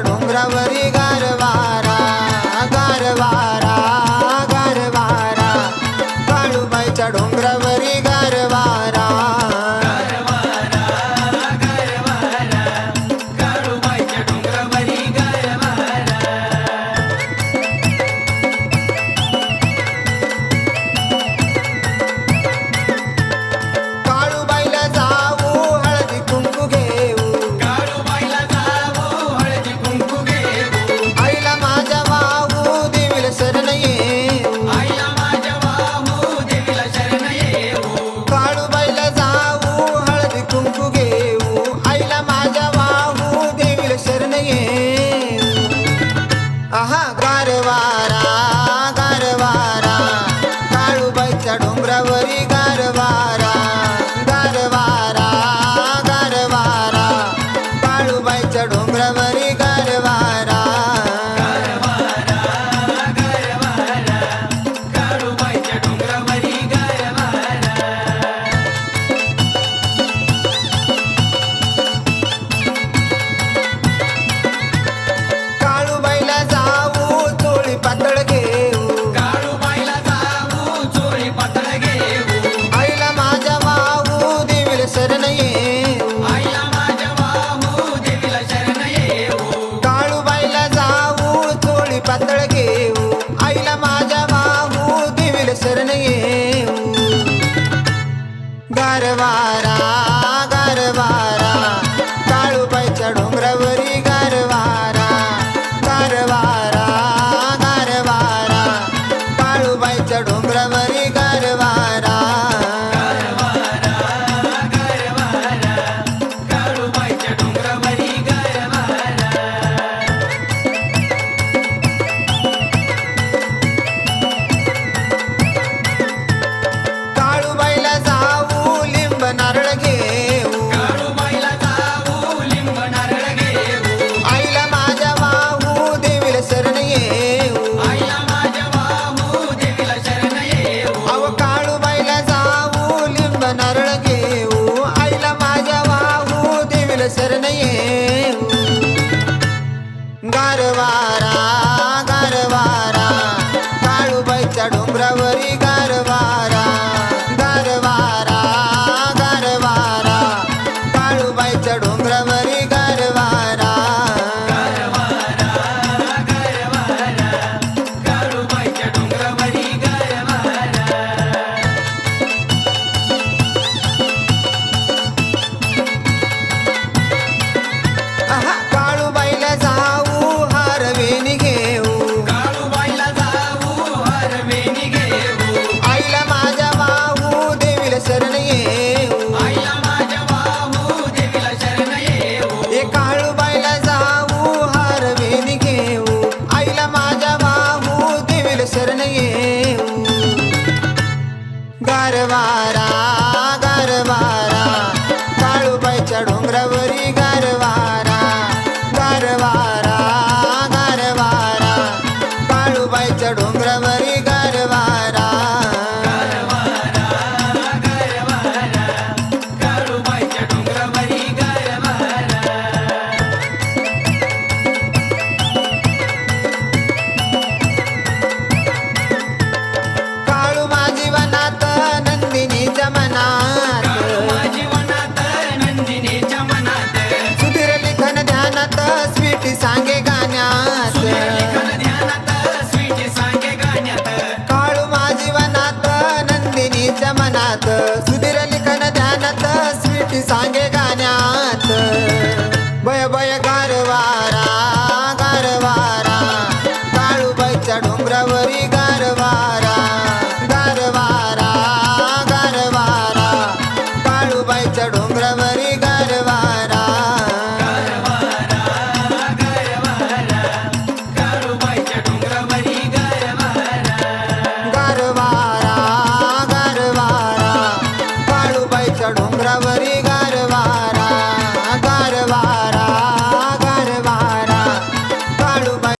डोंगरावरी गारवारा. વારા. शरण येऊ गारवारा नारळ घेऊ. आईला माझ्या वाहू देवील सर येऊ. गारवारा गारवारा काळूबाईच्या डोंगरावरी गारवारा. गारवारा गारवारा काळूबाईच्या डोंगरावरी गार शरण येऊ. गारवा सांगे गाण्यात. काळू माझी वनात नंदिनीच्या मनात. सुधीर लिखन ध्यानात स्वीट सांगे गाण्यात. बय बय गारवारा गारवारा. काळूबाईच्या डोंगरावरी